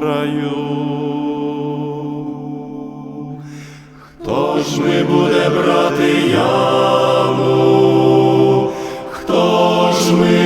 краю. Хто ж ми буде брати яву? Хто ж ми?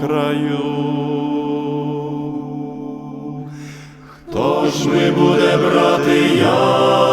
Краю. Хто ж ми буде брати яму?